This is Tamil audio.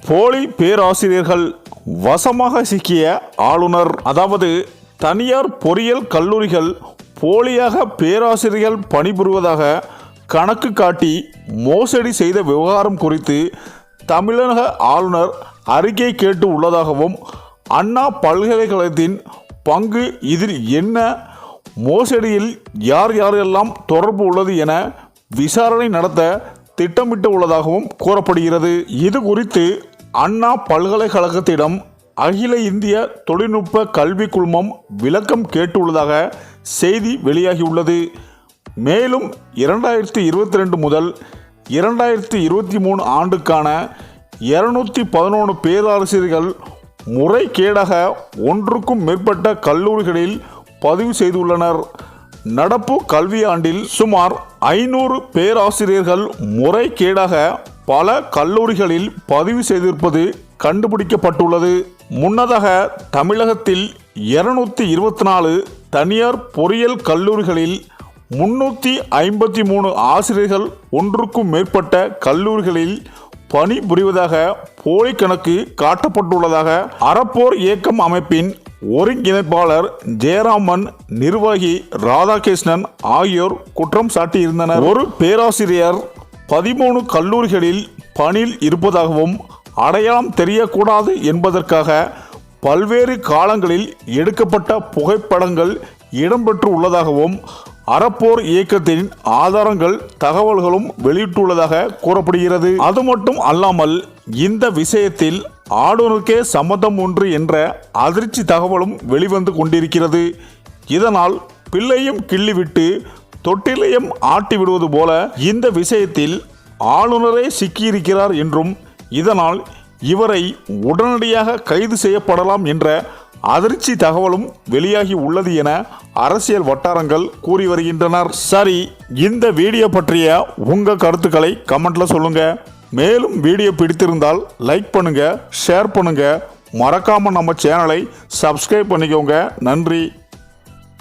போலி பேராசிரியர்கள் வசமாக சிக்கிய ஆளுநர் அதாவது தனியார் பொறியியல் கல்லூரிகள் போலியாக பேராசிரியர்கள் பணிபுரிவதாக கணக்கு காட்டி மோசடி செய்த விவகாரம் குறித்து தமிழக ஆளுநர் அறிக்கை கேட்டு உள்ளதாகவும் அண்ணா பல்கலைக்கழகத்தின் பங்கு இதில் என்ன மோசடியில் யார் யாரெல்லாம் தொடர்பு உள்ளது என விசாரணை நடத்த திட்டமிட்டு உள்ளதாகவும் கூறப்படுகிறது. இது குறித்து அண்ணா பல்கலைக்கழகத்திடம் அகில இந்திய தொழில்நுட்ப கல்விக் குழுமம் விளக்கம் கேட்டுள்ளதாக செய்தி வெளியாகியுள்ளது. மேலும் இரண்டாயிரத்தி இருபத்தி ரெண்டு முதல் இரண்டாயிரத்தி இருபத்தி மூணு ஆண்டுக்கான இருநூற்றி பதினொன்று பேராசிரியர்கள் முறைகேடாக ஒன்றுக்கும் மேற்பட்ட கல்லூரிகளில் பதிவு செய்துள்ளனர். நடப்பு கல்வியாண்டில் சுமார் ஐநூறு பேராசிரியர்கள் முறைகேடாக பல கல்லூரிகளில் பதிவு செய்திருப்பது கண்டுபிடிக்கப்பட்டுள்ளது. முன்னதாக தமிழகத்தில் இருநூத்தி இருபத்தி நாலு தனியார் பொறியியல் கல்லூரிகளில் முன்னூற்றி ஐம்பத்தி மூணு ஆசிரியர்கள் ஒன்றுக்கும் மேற்பட்ட கல்லூரிகளில் பணிபுரிவதாக போலி கணக்கு காட்டப்பட்டுள்ளதாக அறப்போர் இயக்கம் அமைப்பின் ஒருங்கிணைப்பாளர் ஜெயராமன் நிர்வாகி ராதாகிருஷ்ணன் ஆகியோர் குற்றம் சாட்டியிருந்தனர். ஒரு பேராசிரியர் பதிமூணு கல்லூரிகளில் பணியில் இருப்பதாகவும் அடையாளம் தெரியக்கூடாது என்பதற்காக பல்வேறு காலங்களில் எடுக்கப்பட்ட புகைப்படங்கள் இடம்பெற்று உள்ளதாகவும் அறப்போர் இயக்கத்தின் ஆதாரங்கள் தகவல்களும் வெளியிட்டுள்ளதாக கூறப்படுகிறது. அது மட்டும் அல்லாமல் இந்த விஷயத்தில் ஆளுநருக்கே சம்மதம் ஒன்று என்ற அதிர்ச்சி தகவலும் வெளிவந்து கொண்டிருக்கிறது. இதனால் பிள்ளையும் கிள்ளிவிட்டு தொட்டிலையும் ஆட்டி விடுவது போல இந்த விஷயத்தில் ஆளுநரே சிக்கியிருக்கிறார் என்றும் இதனால் இவரை உடனடியாக கைது செய்யப்படலாம் என்ற அதிர்ச்சி தகவலும் வெளியாகி உள்ளது என அரசியல் வட்டாரங்கள் கூறி வருகின்றனர். சரி இந்த வீடியோ பற்றிய உங்கள் கருத்துக்களை கமெண்ட்ல சொல்லுங்கள் மேலும் வீடியோ பிடித்திருந்தால் லைக் பண்ணுங்கள் ஷேர் பண்ணுங்கள் மறக்காமல் நம்ம சேனலை சப்ஸ்கிரைப் பண்ணிக்கோங்க. நன்றி.